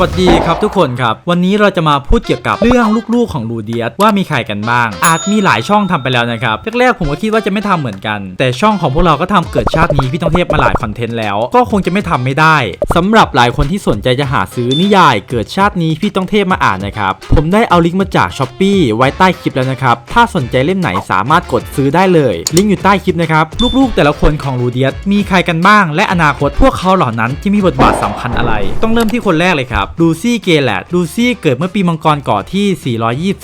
วัสดีครับทุกคนครับ วันนี้เราจะมาพูดเกี่ยวกับเรื่องลูกๆของลูเดียสว่ามีใครกันบ้าง อาจมีหลายช่องทำไปแล้วนะครับแรกๆผมก็คิดว่าจะไม่ทำเหมือนกัน แต่ช่องของพวกเราก็ทำเกิดชาตินี้พี่ต้องเทพมาหลายคอนเทนต์แล้ว ก็คงจะไม่ทำไม่ได้สำหรับหลายคนที่สนใจจะหาซื้อนิยายเกิดชาตินี้พี่ต้องเทพมาอ่านนะครับผมได้เอาลิงก์มาจากช้อปปีไว้ใต้คลิปแล้วนะครับถ้าสนใจเล่มไหนสามารถกดซื้อได้เลยลิงก์อยู่ใต้คลิปนะครับลูกๆแต่ละคนของลูเดียสมีใครกันบ้าง และอนาคตพวกเขาเหล่านั้นที่มีบทบาทสำคัญอะไร ต้องเริ่มที่คนแรกเลยครับลูซี่เกแลดลูซี่เกิดเมื่อปีมังกรก่อที่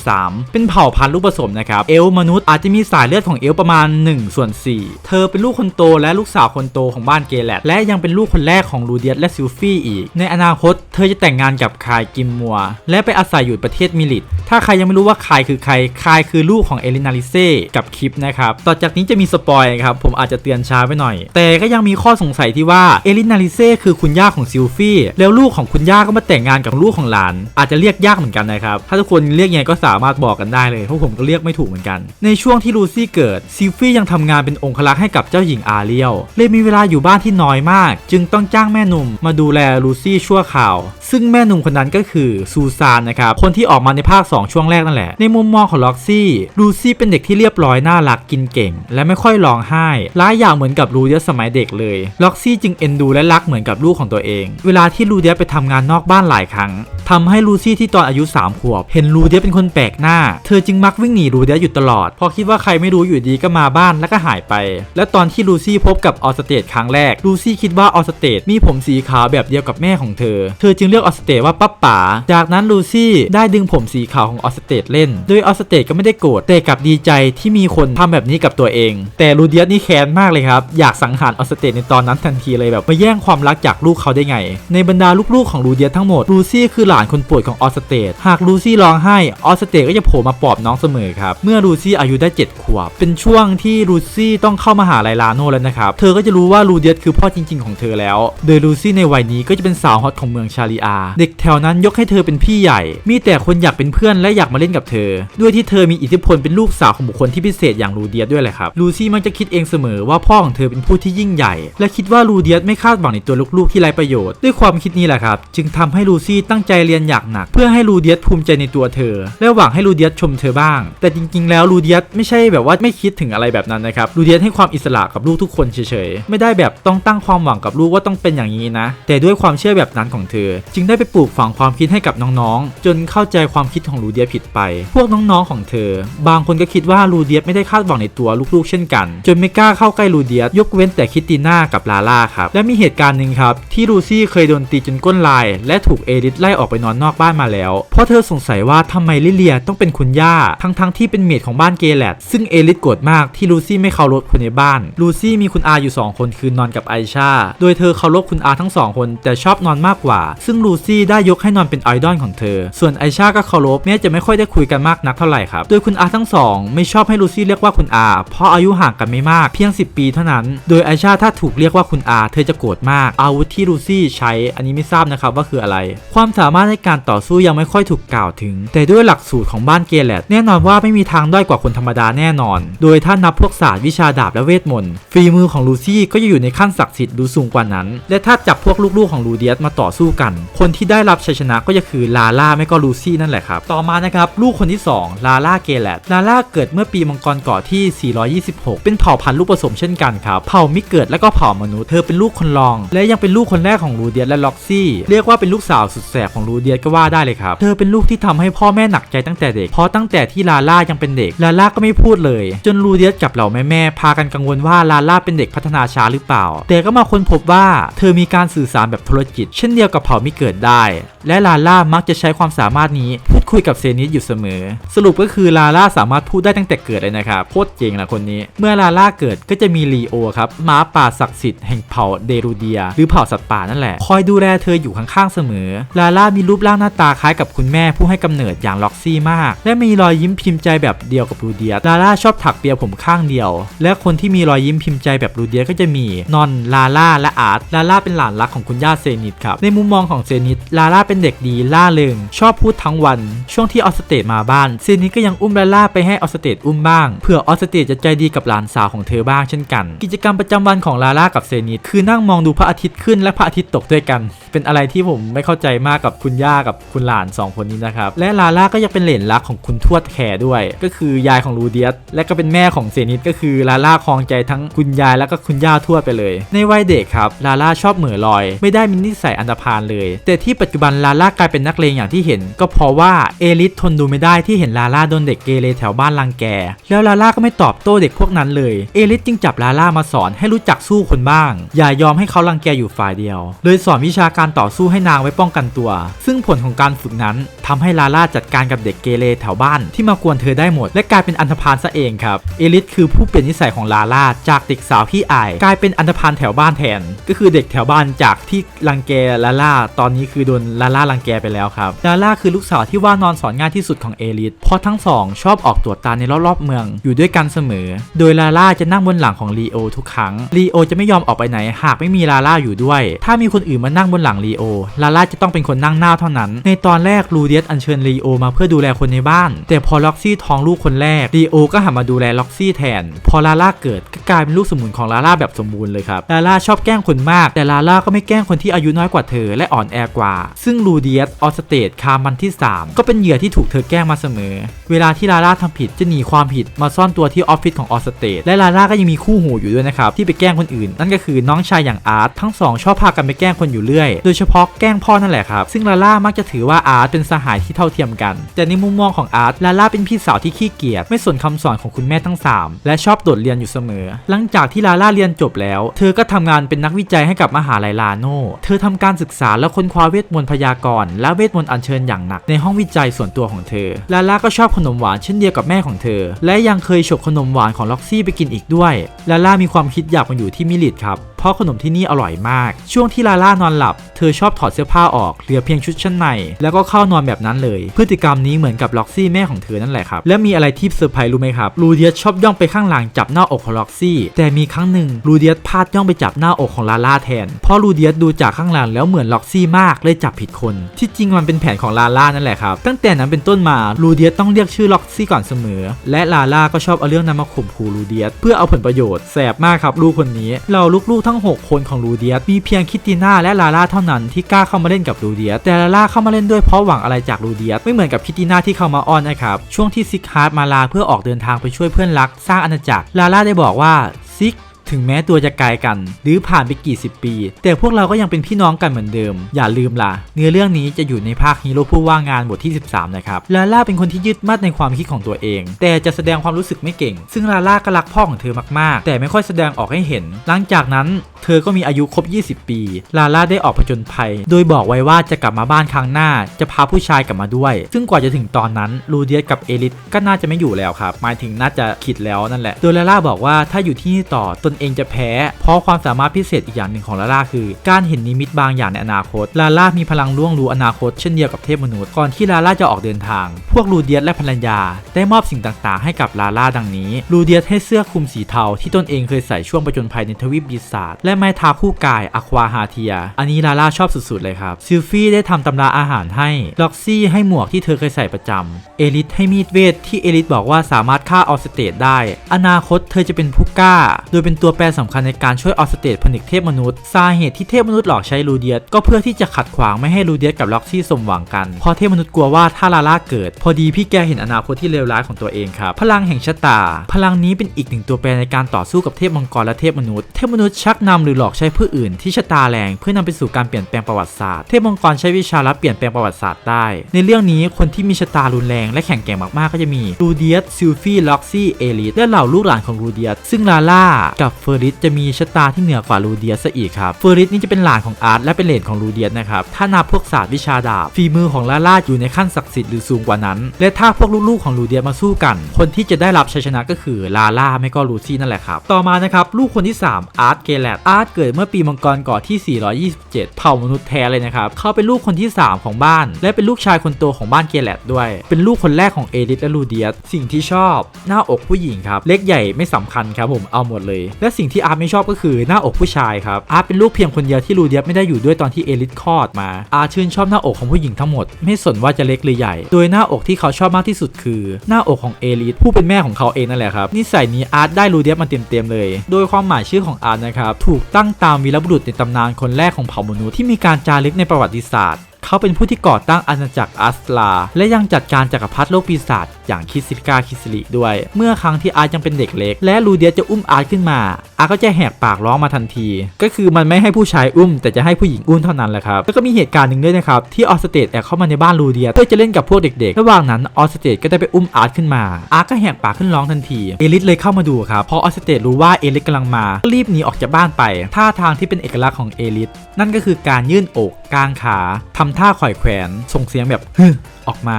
423 เป็นเผ่าพันธุ์ลูกผสมนะครับเอลมนุษย์อาจจะมีสายเลือดของเอลประมาณ1ส่วน4 เธอเป็นลูกคนโตและลูกสาวคนโตของบ้านเกแลดและยังเป็นลูกคนแรกของลูเดียสและซิลฟี่อีก ในอนาคต เธอจะแต่งงานกับคายกิมมัว และไปอาศัยอยู่ประเทศมิลิต ถ้าใครยังไม่รู้ว่าคายคือใครคายคือลูกของเอลินาลิเซ่กับคลิปนะครับต่อจากนี้จะมีสปอยครับผมอาจจะเตือนช้าไปหน่อย แต่ก็ยังมีข้อสงสัยที่ว่าเอลินาลิเซ่คือคุณย่าของซิลฟี่แล้วลูกของคุณย่าก็มาแต่งงานกับลูกของหลาน อาจจะเรียกยากเหมือนกันนะครับถ้าทุกคนเรียกยังไงก็สามารถบอกกันได้เลยเพราะผมก็เรียกไม่ถูกเหมือนกัน ในช่วงที่ลูซี่เกิดซิลฟี่ยังทำงานเป็นองครักษ์ให้กับเจ้าหญิงอาเรียลเลยมีเวลาอยู่บ้านที่น้อยมาก จึงต้องจ้างแม่หนุ่มมาดูแลลูซี่ชั่วคราว ซึ่งแม่หนุ่มคนนั้นก็คือซูซานนะครับคนที่ออกมาในภาค 2 ช่วงแรกนั่นแหละ ในมุมมองของล็อกซี่ลูซี่เป็นเด็กที่เรียบร้อยน่ารักกินเก่ง และไม่ค่อยร้องไห้ร้ายอย่างเหมือนกับลูเดียสมัยเด็กเลยล็อกซี่จึงเอ็นดูและรักเหมือนกับลูกของตัวเอง เวลาที่ลูเดียไปทำงานนอกบ้านหลายครั้งทำให้ลูซี่ที่ตอนอายุ3ขวบ เห็นลูเดียเป็นคนแปลกหน้า เธอจึงมักวิ่งหนีลูเดียอยู่ตลอดพราะคิดว่าใครไม่รู้อยู่ดีก็มาบ้านแล้วก็หายไป และตอนที่ลูซี่พบกับออสเตดครั้งแรกลูซี่คิดว่าออสเตดมีผมสีขาวแบบเดียวกับแม่ของเธอ เธอจึงเรียกออสเตดว่าป้าป๋า จากนั้นลูซี่ได้ดึงผมสีขาวของออสเตดเล่น โดยออสเตดก็ไม่ได้โกรธแต่กลับดีใจที่มีคนทำแบบนี้กับตัวเอง แต่ลูเดียสนี่แค้นมากเลยครับ อยากสังหารออสเตดในตอนนั้นทันทีเลยแบบมาแย่งความรักจากลูกเขาได้ไง ในบรรดาลูกๆของลูเดียสทั้งหมดลูซี่คือหลานคนโปรดของออสเตดหากลูซี่ร้องไห้ออสเตดก็จะโผล่มาปลอบน้องเสมอครับเมื่อลูซี่อายุได้ 7 ขวบ เป็นช่วงที่ลูซี่ต้องเข้ามาหาไลลาโนแล้วนะครับเธอก็จะรู้ว่าลูเดียสคือพ่อจริง ๆ ของเธอแล้ว โดยลูซี่ในวัยนี้ก็จะเป็นสาวฮอตของเมืองชาลีอาเด็กแถวนั้นยกให้เธอเป็นพี่ใหญ่ มีแต่คนอยากเป็นเพื่อนและอยากมาเล่นกับเธอ ด้วยที่เธอมีอิทธิพลเป็นลูกสาวของบุคคลที่พิเศษอย่างลูเดียสด้วยแหละครับ ลูซี่มักจะคิดเองเสมอว่าพ่อของเธอเป็นผู้ที่ยิ่งใหญ่ และคิดว่าลูเดียสไม่คาดหวังในตัวลูกๆที่ไร้ประโยชน์ ด้วยความคิดนี้แหละครับ จึงทำให้ลูซี่ตั้งใจเรียนอย่างหนัก เพื่อให้ลูเดียสภูมิใจในตัวเธอ และหวังให้ลูเดียสชมเธอบ้าง แต่จริง ๆ แล้วลูเดียสไม่ใช่แบบว่าไม่คิดถึงอะไรแบบนั้นนะครับ ลูเดียสให้ความอิสระกับลูกทุกคนเฉยๆ ไม่ได้แบบต้องตั้งความหวังกับลูกว่าต้องเป็นอย่างนี้นะ แต่ด้วยความเชื่อแบบนั้นของเธอ จึงได้ไปปลูกฝังความคิดให้กับน้องๆ จนเข้าใจความคิดของลูเดียผิดไป พวกน้องๆของเธอ บางคนก็คิดว่าลูเดียไม่ได้คาดหวังในตัวลูกๆ เช่นกัน จนไม่กล้าเข้าใกล้ลูเดียยกเว้นแต่คิตติน่ากับลาล่าครับ และมีเหตุการณ์หนึ่งครับ ที่ลูซี่เคยโดนตีจนก้นลาย และถูกเอริสไล่ออกไปนอนนอกบ้านมาแล้ว เพราะเธอสงสัยว่าทำไมลิเลียต้องเป็นคุณย่า ทั้งๆที่เป็นเมดของบ้านเกแลดซึ่งเอริสโกรธมากที่ลูซี่ไม่เคารพคนในบ้าน ลูซี่มีคุณอาอยู่ 2 คนคือนอนกับไอชา โดยเธอเคารพคุณอาทั้งสองคนแต่ชอบนอนมากกว่า ซึ่งลููซี่ได้ยกให้นอนเป็นไอดอลของเธอ ส่วนไอชาก็เคารพแม้จะไม่ค่อยได้คุยกันมากนักเท่าไหร่ครับ โดยคุณอาทั้งสองไม่ชอบให้ลูซี่เรียกว่าคุณอา เพราะอายุห่างกันไม่มากเพียง 10 ปีเท่านั้น โดยไอชาถ้าถูกเรียกว่าคุณอาเธอจะโกรธมาก อาวุธที่ลูซี่ใช้ อันนี้ไม่ทราบนะครับว่าคืออะไร ความสามารถในการต่อสู้ยังไม่ค่อยถูกกล่าวถึง แต่ด้วยหลักสูตรของบ้านเกแลดแน่นอนว่าไม่มีทางด้อยกว่าคนธรรมดาแน่นอน โดยถ้านับพวกศาสตร์วิชาดาบและเวทมนต์ฝีมือของลูซี่ก็จะอยู่ในขั้นศักดิ์สิทธิ์ดูสูงกว่านั้น และถ้าจับพวกลูกๆของลูเดียสมาต่อสู้กันคนที่ได้รับชัยชนะก็จะคือลาล่าไม่ก็ลูซี่นั่นแหละครับ ต่อมานะครับลูกคนที่ 2 ลาล่าเกแลดลาล่าเกิดเมื่อปีมังกรก่อที่ 426 เป็นเผ่าพันธุ์ลูกผสมเช่นกันครับ เผ่ามิเกิดและก็เผ่ามนุษย์เธอเป็นลูกคนรอง และยังเป็นลูกคนแรกของลูเดียสและล็อกซี่ เรียกว่าเป็นลูกสาวสุดแสบของลูเดียสก็ว่าได้เลยครับ เธอเป็นลูกที่ทำให้พ่อแม่หนักใจตั้งแต่เด็ก เพราะตั้งแต่ที่ลาล่ายังเป็นเด็ก ลาล่าก็ไม่พูดเลย จนลูเดียสกับเหล่าแม่ๆพากันกังวลว่าลาล่าเป็นเด็กพัฒนาช้าหรือเปล่า แต่ก็มาค้นพบว่า เธอมีการสื่อสารแบบโทรจิตเช่นเดียวกับเผ่ามิเกิดได้ และลาล่ามักจะใช้ความสามารถนี้พูดคุยกับเซนิสอยู่เสมอ สรุปก็คือลาล่าสามารถพูดได้ตั้งแต่เกิดเลยนะครับโคตรเจ๋งนะคนนี้ เมื่อลาล่าเกิดก็จะมีลีโอครับม้าป่าศักดิ์สิทธิ์แห่งเผ่าเดรูเดีย หรือเผ่าสัตว์ป่านั่นแหละ คอยดูแลเธออยู่ข้างๆเสมอ ลาล่ามีรูปร่างหน้าตาคล้ายกับคุณแม่ผู้ให้กำเนิดอย่างล็อกซี่มาก และมีรอยยิ้มพิมพ์ใจแบบเดียวกับรูเดีย ลาล่าชอบถักเปียผมข้างเดียว และคนที่มีรอยยิ้มพิมพ์ใจแบบรูเดียก็จะมีนอนลาล่าและอาร์ตลาล่าเป็นหลานรักของคุณย่าเซนิตครับในมุมมองของเซนิตลาล่าเป็นเด็กดีล่าเริงชอบพูดทั้งวัน ช่วงที่ออสเตดมาบ้านเซนิสก็ยังอุ้มลาล่าไปให้ออสเตดอุ้มบ้างเผื่อออสเตดจะใจดีกับหลานสาวของเธอบ้างเช่นกัน กิจกรรมประจำวันของลาล่ากับเซนิสคือนั่งมองดูพระอาทิตย์ขึ้นและพระอาทิตย์ตกด้วยกัน เป็นอะไรที่ผมไม่เข้าใจมากกับคุณย่ากับคุณหลานสองคนนี้นะครับและลาล่าก็ยังเป็นเหลนรักของคุณทวดแขด้วย ก็คือยายของลูเดียสและก็เป็นแม่ของเซนิสก็คือลาล่าครองใจทั้งคุณยายแล้วก็คุณย่าทวดไปเลย ในวัยเด็กครับลาล่าชอบเหม่อลอย ไม่ได้มีนิสัยอันธพาลเลยแต่ที่ปัจจุบันลาล่ากลายเป็นนักเลงอย่างที่เห็น ก็เพราะว่าเอลิสทนดูไม่ได้ที่เห็นลาล่าโดนเด็กเกเรแถวบ้านรังแก แล้วลาล่าก็ไม่ตอบโต้เด็กพวกนั้นเลย เอลิสจึงจับลาล่ามาสอนให้รู้จักสู้คนบ้าง อย่ายอมให้เขารังแกอยู่ฝ่ายเดียวเลยสอนวิชาการต่อสู้ให้นางไว้ป้องกันตัว ซึ่งผลของการฝึกนั้นทำให้ลาล่าจัดการกับเด็กเกเรแถวบ้านที่มากวนเธอได้หมด และกลายเป็นอันธพาลซะเองครับ เอลิสคือผู้เปลี่ยนนิสัยของลาล่าจากเด็กสาวขี้อาย กลายเป็นอันธพาลแถวบ้านแทน ก็คือเด็กแถวบ้านจากที่รังแกลาล่าตอนนี้คือโดนลาล่ารังแกไปแล้วครับลาล่าคือลูกสาวที่ว่านอนสอนง่ายที่สุดของเอลิสเพราะทั้งสองชอบออกตรวจตาในรอบๆเมืองอยู่ด้วยกันเสมอ โดยลาล่าจะนั่งบนหลังของลีโอทุกครั้งลีโอจะไม่ยอมออกไปไหนหากไม่มีลาล่าอยู่ด้วย ถ้ามีคนอื่นมานั่งบนหลังลีโอลาล่าจะต้องเป็นคนนั่งหน้าเท่านั้น ในตอนแรกลูเดียสอัญเชิญลีโอมาเพื่อดูแลคนในบ้าน แต่พอล็อกซี่ท้องลูกคนแรกลีโอก็หันมาดูแลล็อกซี่แทน พอลาล่าเกิดก็กลายเป็นลูกสมุนของลาล่าแบบสมบูรณ์เลยครับลาล่าชอบแกล้งคนมาก แต่ลาล่าก็ไม่แกล้งคนที่อายุน้อยกว่าเธอและอ่อนแอกว่า ซึ่งลูเดียสออสเตดคามันที่ 3 ก็เป็นเหยื่อที่ถูกเธอแกล้งมาเสมอ เวลาที่ลาล่าทำผิดจะหนีความผิดมาซ่อนตัวที่ออฟฟิศของออสเตดและลาล่าก็ยังมีคู่หูอยู่ด้วยนะครับที่ไปแกล้งคนอื่น นั่นก็คือน้องชายอย่างอาร์ตทั้งสองชอบพากันไปแกล้งคนอยู่เรื่อยโดยเฉพาะแกล้งพ่อนั่นแหละครับซึ่งลาล่ามักจะถือว่าอาร์ตเป็นสหายที่เท่าเทียมกัน แต่ในมุมมองของอาร์ตลาล่าเป็นพี่สาวที่ขี้เกียจไม่สนคำสอนของคุณแม่ทั้ง 3 และชอบโดดเรียนอยู่เสมอ หลังจากที่ลาล่าเรียนจบแล้ว เธอก็ทำงานเป็นนักวิจัยให้กับมหาลัยลาโนเธอทำการศึกษาและค้นคว้าเวทมนต์พยากรณ์และเวทมนต์อัญเชิญอย่างหนักในห้องวิจัยส่วนตัวของเธอ ลาล่าก็ชอบขนมหวานเช่นเดียวกับแม่ของเธอ และยังเคยฉกขนมหวานของล็อกซี่ไปกินอีกด้วย ลาล่ามีความคิดอยากมาอยู่ที่มิลิดครับ เพราะขนมที่นี่อร่อยมาก ช่วงที่ลาล่านอนหลับ เธอชอบถอดเสื้อผ้าออกเหลือเพียงชุดชั้นใน แล้วก็เข้านอนแบบนั้นเลย พฤติกรรมนี้เหมือนกับล็อกซี่แม่ของเธอนั่นแหละครับและมีอะไรที่เซอร์ไพรส์รู้ไหมครับลูเดียสชอบย่องไปข้างหลังจับหน้าอกของล็อกซี่ แต่มีครั้งหนึ่งลูเดียสพลาดย่องไปจับหน้าอกของลาล่าแทนเพราะลูเดียสดูจากข้างหลังแล้วเหมือนล็อกซี่มากเลยจับผิดคน ที่จริงมันเป็นแผนของลาล่านั่นแหละครับตั้งแต่นั้นเป็นต้นมาลูเดียสต้องเรียกชื่อล็อกซี่ก่อนเสมอ และลาล่าก็ชอบเอาเรื่องนั้นมาข่มขู่ลูเดียสเพื่อเอาผลประโยชน์แสบมากครับลูกคนนี้เราลูกๆทั้ง 6 คนของลูเดียสมีเพียงคิตติน่าและลาล่าเท่านั้นที่กล้าเข้ามาเล่นกับลูเดียสแต่ลาล่าเข้ามาเล่นด้วยเพราะหวังอะไรจากลูเดียสไม่เหมือนกับคิตติน่าที่เข้ามาอ้อนนะครับช่วงที่ซิกฮาร์ดมาลาเพื่อออกเดินทางไปช่วยเพื่อนรักสร้างอาณาจักรลาล่าได้บอกว่าซิก ถึงแม้ตัวจะไกลกัน หรือผ่านไปกี่สิบปี แต่พวกเราก็ยังเป็นพี่น้องกันเหมือนเดิม อย่าลืมล่ะ เนื้อเรื่องนี้จะอยู่ในภาคฮีโร่ผู้ว่างงานบทที่ 13 นะครับ ลาล่าเป็นคนที่ยึดมั่นในความคิดของตัวเอง แต่จะแสดงความรู้สึกไม่เก่ง ซึ่งลาล่าก็รักพ่อของเธอมากๆ แต่ไม่ค่อยแสดงออกให้เห็น หลังจากนั้นเธอก็มีอายุครบ 20 ปี ลาล่าได้ออกผจญภัย โดยบอกไว้ว่าจะกลับมาบ้านครั้งหน้า จะพาผู้ชายกลับมาด้วย ซึ่งกว่าจะถึงตอนนั้นลูเดียสกับเอลิสก็น่าจะไม่อยู่แล้วครับ หมายถึงน่าจะคิดแล้วนั่นแหละ โดยลาล่าบอกว่าถ้าอยู่ที่นี่ต่อตนเองจะแพ้ เพราะความสามารถพิเศษอีกอย่างหนึ่งของลาล่าคือ การเห็นนิมิตบางอย่างในอนาคต ลาล่ามีพลังล่วงรู้อนาคตเช่นเดียวกับเทพมนุษย์ก่อนที่ลาล่าจะออกเดินทาง พวกลูเดียสและภรรยา ได้มอบสิ่งต่างๆ ให้กับลาล่าดังนี้ ลูเดียสให้เสื้อคลุมสีเทาที่ตนเองเคยใส่ช่วงประจนภัยในทวีปปีศาจและไม้ทาคู่กายอควาฮาเทีย อันนี้ลาล่าชอบสุดๆเลยครับซิลฟี่ได้ทำตำราอาหารให้ล็อกซี่ให้หมวกที่เธอเคยใส่ประจำเอลิสให้มีดเวทที่เอลิสบอกว่าสามารถฆ่าออสเตดได้ อนาคตเธอจะเป็นผู้กล้า โดยเป็นตัวแปรสำคัญในการช่วยออสเตดผนึกเทพมนุษย์ สาเหตุที่เทพมนุษย์หลอกใช้ลูเดียสก็เพื่อที่จะขัดขวางไม่ให้ลูเดียสกับล็อกซี่สมหวังกัน เพราะเทพมนุษย์กลัวว่าถ้าลาล่าเกิด พอดีพี่แกเห็นอนาคตที่เลวร้ายของตัวเองครับ พลังแห่งชะตา พลังนี้เป็นอีกหนึ่งตัวแปรในการต่อสู้กับเทพมังกรและเทพมนุษย์ เทพมนุษย์ชักนำหรือหลอกใช้ผู้อื่นที่ชะตาแรงเพื่อนำไปสู่การเปลี่ยนแปลงประวัติศาสตร์ เทพมังกรใช้วิชาลับเปลี่ยนแปลงประวัติศาสตร์ได้ ในเรื่องนี้คนที่มีชะตารุนแรงและแข็งแกร่งมากๆก็จะมีลูเดียสซิลฟี่ล็อกซี่เอลิสและเหล่าลูกหลานของลูเดียสซึ่งลาล่ากับเฟอริสจะมีชะตาที่เหนือกว่าลูเดียสซะอีกครับเฟอริสนี่จะเป็นหลานของอาร์ตและเป็นเหลนของลูเดียสนะครับถ้านับพวกศาสตร์วิชาดาบฝีมือของลาล่าอยู่ในขั้นศักดิ์สิทธิ์หรือสูงกว่านั้น และถ้าพวกลูกๆของลูเดียสมาสู้กัน คนที่จะได้รับชัยชนะก็คือลาล่าไม่ก็ลูซี่นั่นแหละครับต่อมานะครับลูกคนที่ 3 อาร์ตเกเลตอาร์ตเกิดเมื่อปีมังกรก่อที่ 427 เผ่ามนุษย์แท้เลยนะครับเขาเป็นลูกคนที่ 3 ของบ้าน และเป็นลูกชายคนโตของบ้านเกเลตด้วย เป็นลูกคนแรกของเอลิสและลูเดียสสิ่งที่ชอบ หน้าอกผู้หญิงครับเล็กใหญ่ไม่สำคัญครับผมเอาหมดเลย และสิ่งที่อาร์ตไม่ชอบก็คือหน้าอกผู้ชายครับอาร์ตเป็นลูกเพียงคนเดียวที่ลูเดียสไม่ได้อยู่ด้วยตอนที่เอลิสคลอดมา อาร์ตชื่นชอบหน้าอกของผู้หญิงทั้งหมด ไม่สนว่าจะเล็กหรือใหญ่ โดยหน้าอกที่เขาชอบมากที่สุดคือ หน้าอกของเอลิสผู้เป็นแม่ของเขาเองนั่นแหละครับนิสัยนี้อาร์ตได้ลูเดียสมาเต็มๆเลย โดยความหมายชื่อของอาร์ตนะครับถูกตั้งตามวีรบุรุษในตำนานคนแรกของเผ่ามนุษย์ที่มีการจารึกในประวัติศาสตร์ เขาเป็นผู้ที่ก่อตั้งอาณาจักรอัสลา และยังจัดการจักรพรรดิโลกปีศาจอย่างคิสิกาคิสริด้วย เมื่อครั้งที่อาร์ตยังเป็นเด็กเล็ก และลูเดียจะอุ้มอาร์ตขึ้นมา อาร์ตก็จะแหกปากร้องมาทันที ก็คือมันไม่ให้ผู้ชายอุ้ม แต่จะให้ผู้หญิงอุ้มเท่านั้นแหละครับแล้วก็มีเหตุการณ์หนึ่งด้วยนะครับที่ออสเตดแอบเข้ามาในบ้านลูเดียเพื่อจะเล่นกับพวกเด็กๆ ระหว่างนั้นออสเตดก็ได้ไปอุ้มอาร์ตขึ้นมา อาร์ตก็แหกปากขึ้นร้องทันที เอลิสเลยเข้ามาดูครับพอออสเตดรู้ว่าเอลิสกำลังมาก็รีบหนีออกจากบ้านไปท่าทางที่เป็นเอกลักษณ์ของเอลิสนั่นก็คือการยื่นอกกางขาทำท่าข่อยแขวน ส่งเสียงแบบฮึออกมา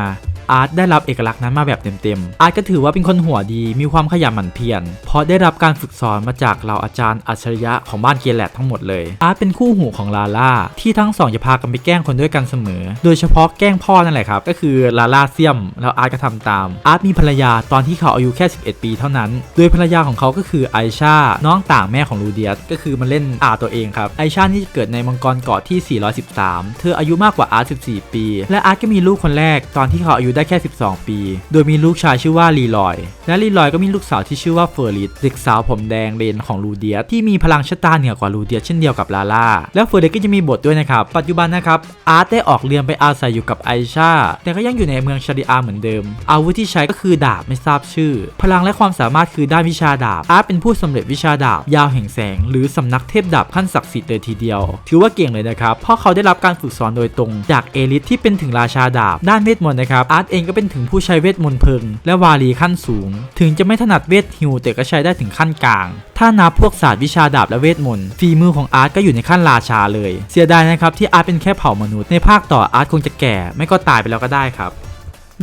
อาร์ตได้รับเอกลักษณ์นั้นมาแบบเต็มๆ อาร์ตก็ถือว่าเป็นคนหัวดีมีความขยันหมั่นเพียรเพราะได้รับการฝึกสอนมาจากเหล่าอาจารย์อัจฉริยะของบ้านเกียร์แลดทั้งหมดเลย อาร์ตเป็นคู่หูของลาล่าที่ทั้งสองจะพากันไปแกล้งคนด้วยกันเสมอ โดยเฉพาะแกล้งพ่อนั่นแหละครับก็คือลาล่าเซียมแล้วอาร์ตก็ทำตาม อาร์ตมีภรรยาตอนที่เขาอายุแค่ 11 ปีเท่านั้น โดยภรรยาของเขาก็คือไอชาน้องต่างแม่ของลูเดียสก็คือมาเล่นอาตัวเองครับไอชานี่เกิดในมังกรเกาะที่ 413 เธออายุมากกว่าอาร์ต14 ปี และอาร์ตก็มีลูกคนแรกตอนที่เขาอายุได้ได้แค่ 12 ปี โดยมีลูกชายชื่อว่าลีลอย และลีลอยก็มีลูกสาวที่ชื่อว่าเฟอร์ลิสเด็กสาวผมแดงเลนของลูเดียสที่มีพลังชะตาเหนือกว่าลูเดียสเช่นเดียวกับลาล่าและเฟอร์ลิสก็จะมีบทด้วยนะครับ ปัจจุบันนะครับอาร์ตได้ออกเรือนไปอาศัยอยู่กับไอชาแต่ก็ยังอยู่ในเมืองชาริอาเหมือนเดิม อาวุธที่ใช้ก็คือดาบไม่ทราบชื่อ พลังและความสามารถคือด้านวิชาดาบ อาร์ตเป็นผู้สำเร็จวิชาดาบ ยาวแห่งแสง หรือสำนักเทพดาบขั้นศักดิ์สิทธิ์เลยทีเดียว ถือว่าเก่งเลยนะครับ เพราะเขาได้รับการฝึกสอนโดยตรง จากเอลิสที่เป็นถึงราชาดาบ ด้านเวทมนต์นะครับ อาร์ตเองก็เป็นถึงผู้ใช้เวทมนต์เพิง และวารีขั้นสูง ถึงจะไม่ถนัดเวทฮิวแต่ก็ใช้ได้ถึงขั้นกลาง ถ้านับพวกศาสตร์วิชาดาบและเวทมนต์ฝีมือของอาร์ตก็อยู่ในขั้นราชาเลย เสียดายนะครับที่อาร์ตเป็นแค่เผ่ามนุษย์ในภาคต่ออาร์ตคงจะแก่ ไม่ก็ตายไปแล้วก็ได้ครับ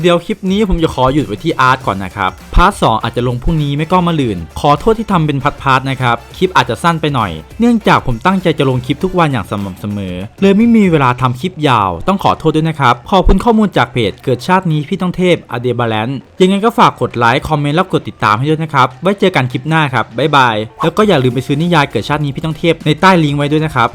เดี๋ยวคลิปนี้ผมจะขอหยุดไว้ที่อาร์ตก่อนนะครับ พาร์ทสอาจจะลงพรุ่งนี้ไม่ก็มาลืน ขอโทษที่ทำเป็นพัดพาร์ทนะครับ คลิปอาจจะสั้นไปหน่อย เนื่องจากผมตั้งใจจะลงคลิปทุกวันอย่างสม่ำเสมอ เลยไม่มีเวลาทำคลิปยาว ต้องขอโทษด้วยนะครับ ขอบคุณข้อมูลจากเพจเกิดชาตินี้พี่ต้องเทพอเดบาลนยังไงก็ฝากกดไลค์คอมเมนต์แล้วกดติดตามให้ด้วยนะครับ ไว้เจอกันคลิปหน้าครับบ๊ายบาย แล้วก็อย่าลืมไปซื้อนิยายเกิดชาตินี้พี่ต้องเทพในใต้ลิงก์ไว้ด้วยนะครับ